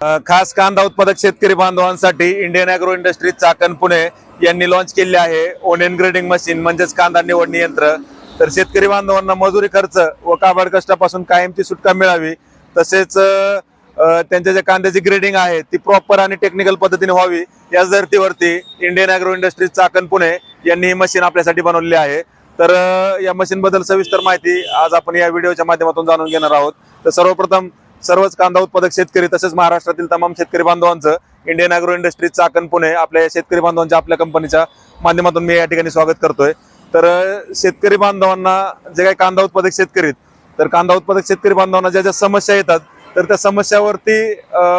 खास कांदा उत्पादक शेतकरी बांधवांसाठी Indian Agro Industries Chakan Pune यांनी लॉन्च केले आहे ओनियन ग्रेडिंग मशीन म्हणजेच कांदा निवडणी यंत्र. तर शेतकरी बांधवांना मजुरी खर्च व काबाड कष्टापासून कायमची सुटका मिळावी तसेच त्यांच्या ज्या कांद्याची ग्रेडिंग आहे ती प्रॉपर आणि टेक्निकल पद्धतीने व्हावी याच धर्तीवरती Indian Agro Industries Chakan Pune यांनी ही मशीन आपल्यासाठी बनवलेली आहे. तर या मशीनबद्दल सविस्तर माहिती आज आपण या व्हिडिओच्या माध्यमातून जाणून घेणार आहोत. तर सर्वप्रथम सर्वच कांदा उत्पादक शेतकरी तसेच महाराष्ट्रातील तमाम शेतकरी बांधवांचं Indian Agro Industries Chakan Pune आपल्या शेतकरी बांधवांच्या आपल्या कंपनीच्या माध्यमातून मी या ठिकाणी स्वागत करतोय. तर शेतकरी बांधवांना जे काही कांदा उत्पादक शेतकरी आहेत, तर कांदा उत्पादक शेतकरी बांधवांना ज्या ज्या समस्या येतात तर त्या समस्यावरती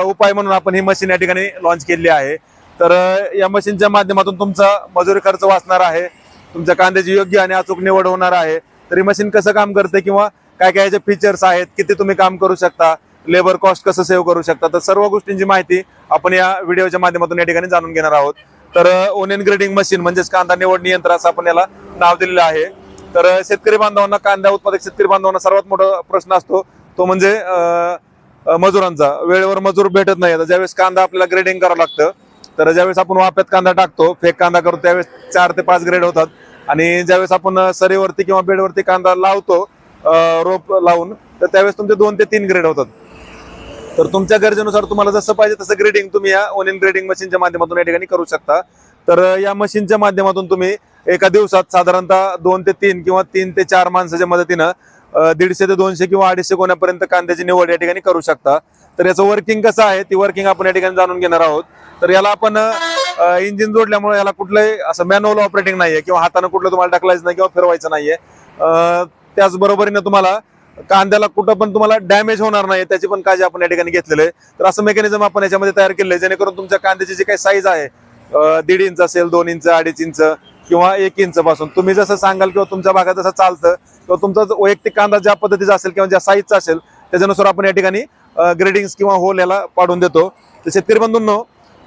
उपाय म्हणून आपण ही मशीन या ठिकाणी लॉन्च केली आहे. तर या मशीनच्या माध्यमातून तुमचा मजुरी खर्च वाचणार आहे तुमच्या कांद्याची योग्य आणि अचूक निवड होणार आहे. तर ही मशीन कसं काम करते किंवा काय काय याचे फीचर्स आहेत किती तुम्ही काम करू शकता लेबर कॉस्ट कसं सेव्ह करू शकता तर सर्व गोष्टींची माहिती आपण या व्हिडिओच्या माध्यमातून या ठिकाणी जाणून घेणार आहोत. तर ओनियन ग्रेडिंग मशीन म्हणजेच कांदा निवडणी यंत्र असं आपण याला नाव दिलेलं आहे. तर शेतकरी बांधवांना कांदा उत्पादक शेतकरी बांधवांना सर्वात मोठा प्रश्न असतो. तो म्हणजे मजुरांचा. वेळेवर मजूर भेटत नाही. आता ज्यावेळेस कांदा आपल्याला ग्रेडिंग करावं लागतं तर ज्यावेळेस आपण वाफ्यात कांदा टाकतो फेक कांदा करतो त्यावेळेस चार ते पाच ग्रेड होतात. आणि ज्यावेळेस आपण सरीवरती किंवा बेडवरती कांदा लावतो रोप लावून तर त्यावेळेस तुमचे दोन ते तीन ग्रेड होतात. तर तुमच्या गरजेनुसार तुम्हाला जसं पाहिजे तसं ग्रेडिंग तुम्ही या ओनियन ग्रेडिंग मशीनच्या माध्यमातून या ठिकाणी करू शकता. तर या मशीनच्या माध्यमातून तुम्ही एका दिवसात साधारणतः दोन ते तीन किंवा तीन ते चार माणसाच्या मदतीनं दीडशे ते दोनशे किंवा अडीचशे कोण्यापर्यंत कांद्याची निवड या ठिकाणी करू शकता. तर याचं वर्किंग कसं आहे ती वर्किंग आपण या ठिकाणी जाणून घेणार आहोत. तर याला आपण इंजिन जोडल्यामुळे याला कुठलंही असं मॅन्युअल ऑपरेटिंग नाहीये किंवा हातानं कुठलं तुम्हाला टाकलायचं नाही किंवा फिरवायचं नाहीये. त्याचबरोबरीनं तुम्हाला कांद्याला कुठं पण तुम्हाला डॅमेज होणार नाही त्याची पण काळजी आपण या ठिकाणी घेतलेलं आहे. तर असं मेकॅनिझम आपण याच्यामध्ये तयार केलेलं आहे जेणेकरून तुमच्या कांद्याची जी काही साईज आहे दीड इंच असेल दोन इंच अडीच इंच किंवा एक इंच पासून तुम्ही जसं सांगाल किंवा तुमच्या भागात जसं चालतं किंवा तुमचा जो वैयक्तिक कांदा ज्या पद्धतीचा असेल किंवा ज्या साईजचा असेल त्याच्यानुसार आपण या ठिकाणी ग्रेडिंग्स किंवा होल याला पाडून देतो. तर शेतकरी बंधूंनो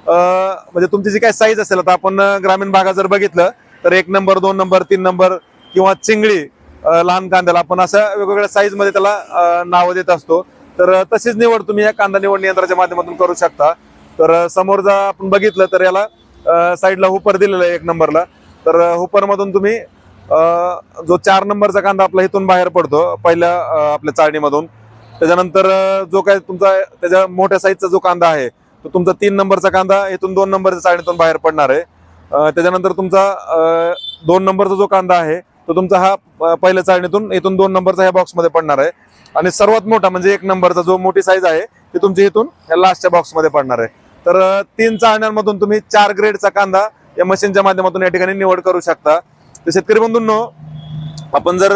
म्हणजे तुमची जी काही साईज असेल आता आपण ग्रामीण भागात जर बघितलं तर एक नंबर दोन नंबर तीन नंबर किंवा चिंगळी लहान कांद्याला आपण अशा वेगवेगळ्या साईजमध्ये त्याला नावं देत असतो. तर तशीच निवड तुम्ही या कांदा निवड यंत्राच्या माध्यमातून करू शकता. तर समोर जर आपण बघितलं तर याला साईडला हुपर दिलेलं आहे एक नंबरला. तर हुपरमधून तुम्ही जो चार नंबरचा कांदा आपला इथून बाहेर पडतो पहिल्या आपल्या चाळणीमधून. त्याच्यानंतर जो काय तुमचा त्याच्या मोठ्या साईजचा जो कांदा आहे तो तुमचा तीन नंबरचा कांदा इथून दोन नंबरच्या चाळणीतून बाहेर पडणार आहे. त्याच्यानंतर तुमचा दोन नंबरचा जो कांदा आहे तो तुमचा हा पहिल्या चाळणीतून इथून दोन नंबरचा ह्या बॉक्समध्ये पडणार आहे. आणि सर्वात मोठा म्हणजे एक नंबरचा जो मोठी साईज आहे ती तुमची इथून या लास्टच्या बॉक्समध्ये पडणार आहे. तर तीन चाळण्यांमधून तुम्ही चार ग्रेडचा कांदा या मशीनच्या माध्यमातून या ठिकाणी निवड करू शकता. तर शेतकरी बंधूंनो आपण जर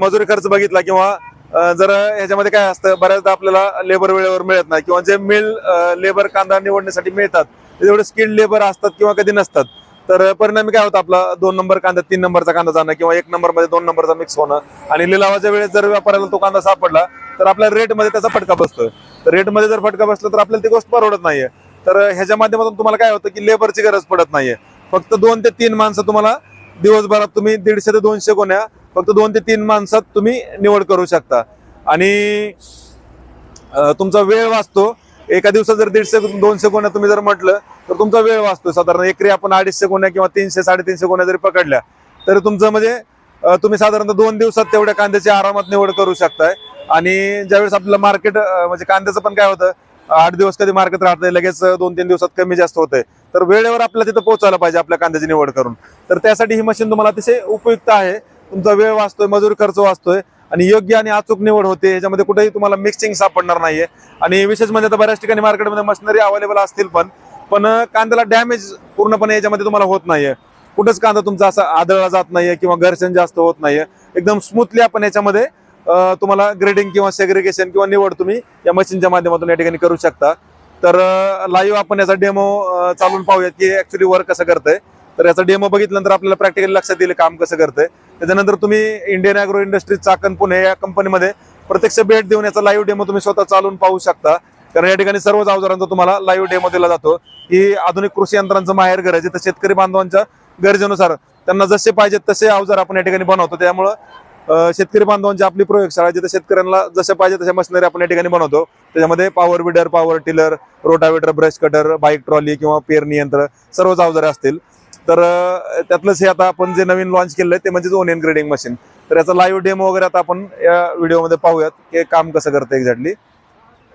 मजुरी खर्च बघितला किंवा जर ह्याच्यामध्ये काय असतं बऱ्याचदा आपल्याला लेबर वेळेवर मिळत नाही किंवा जे मिल लेबर कांदा निवडण्यासाठी मिळतात तेवढे स्किल्ड लेबर असतात किंवा कधी नसतात. तर परिणामी काय होतं आपला? दोन नंबर कांदा तीन नंबरचा कांदा जाणं किंवा एक नंबरमध्ये दोन नंबरचा मिक्स होणं. आणि लिलावाच्या वेळेस जर व्यापाऱ्याला तो कांदा सापडला तर आपल्या रेटमध्ये त्याचा फटका बसतो तर रेटमध्ये जर फटका बसला तर आपल्याला ती गोष्ट परवडत नाहीये. तर ह्याच्या माध्यमातून तुम्हाला काय होतं की लेबरची गरज पडत नाहीये. फक्त दोन ते तीन माणसं तुम्हाला दिवसभरात तुम्ही दीडशे ते दोनशे गोण्या फक्त दोन ते तीन माणसात तुम्ही निवड करू शकता. आणि तुमचा वेळ वाचतो. एका दिवसात जर दीडशे दोनशे गोण्या तुम्ही जर म्हटलं तर तुमचा वेळ वाचतो साधारण एकरी आपण अडीचशे गोण्या किंवा तीनशे साडेतीनशे गोण्या जरी पकडल्या तरी तुमचं म्हणजे तुम्ही साधारणतः दोन दिवसात तेवढ्या कांद्याची आरामात निवड करू शकताय. आणि ज्यावेळेस आपलं मार्केट म्हणजे कांद्याचं पण काय होतं आठ दिवस कधी मार्केट राहत नाही लगेच दोन तीन दिवसात कमी जास्त होतंय. तर वेळेवर आपल्याला तिथं पोहोचायला पाहिजे आपल्या कांद्याची निवड करून. तर त्यासाठी ही मशीन तुम्हाला अतिशय उपयुक्त आहे. तुमचा वेळ वाचतोय मजुरी खर्च वाचतोय. आणि योग्य आणि अचूक निवड होते याच्यामध्ये कुठेही तुम्हाला मिक्सिंग सापडणार नाहीये. आणि विशेष म्हणजे आता बऱ्याच ठिकाणी मार्केटमध्ये मशिनरी अवेलेबल असतील पण पण कांद्याला डॅमेज पूर्णपणे याच्यामध्ये तुम्हाला होत नाहीये. कुठंच कांदा तुमचा असा आदळला जात नाहीये किंवा घर्षण जास्त होत नाहीये. एकदम स्मूथली आपण याच्यामध्ये तुम्हाला ग्रेडिंग किंवा सेग्रिगेशन किंवा निवड तुम्ही या मशीनच्या माध्यमातून या ठिकाणी करू शकता. तर लाईव्ह आपण याचा डेमो चालून पाहूयात की ऍक्च्युली वर्क कसं करतंय. तर याचा डेमो बघितल्यानंतर आपल्याला प्रॅक्टिकली लक्षात येईल काम कसं करतंय. त्याच्यानंतर तुम्ही Indian Agro Industries Chakan Pune या कंपनीमध्ये प्रत्यक्ष भेट देऊन याचा लाईव्ह डेमो तुम्ही स्वतः चालून पाहू शकता. कारण या ठिकाणी सर्वच अवजारांचा तुम्हाला लाईव्ह डेमो दिला जातो. ही आधुनिक कृषी यंत्रांचं माहेर गरज आहे. तर शेतकरी बांधवांच्या गरजेनुसार त्यांना जसे पाहिजे तसे अवजार आपण या ठिकाणी बनवतो. त्यामुळं शेतकरी बांधवांची आपली प्रयोगशाळा जिथे शेतकऱ्यांना जसे पाहिजे तशा मशिनरी आपण या ठिकाणी बनवतो. त्याच्यामध्ये power weeder power tiller rotavator brush cutter bike trolley किंवा पेरणी यंत्र सर्वच अवजारे असतील. तर त्यातलंच हे आता आपण जे नवीन लॉन्च केलं आहे ते म्हणजे ओनियन ग्रेडिंग मशीन तर याचा लाईव्ह डेमो वगैरे आता आपण या व्हिडिओमध्ये पाहूयात की काम कसं करतं एक्झॅक्टली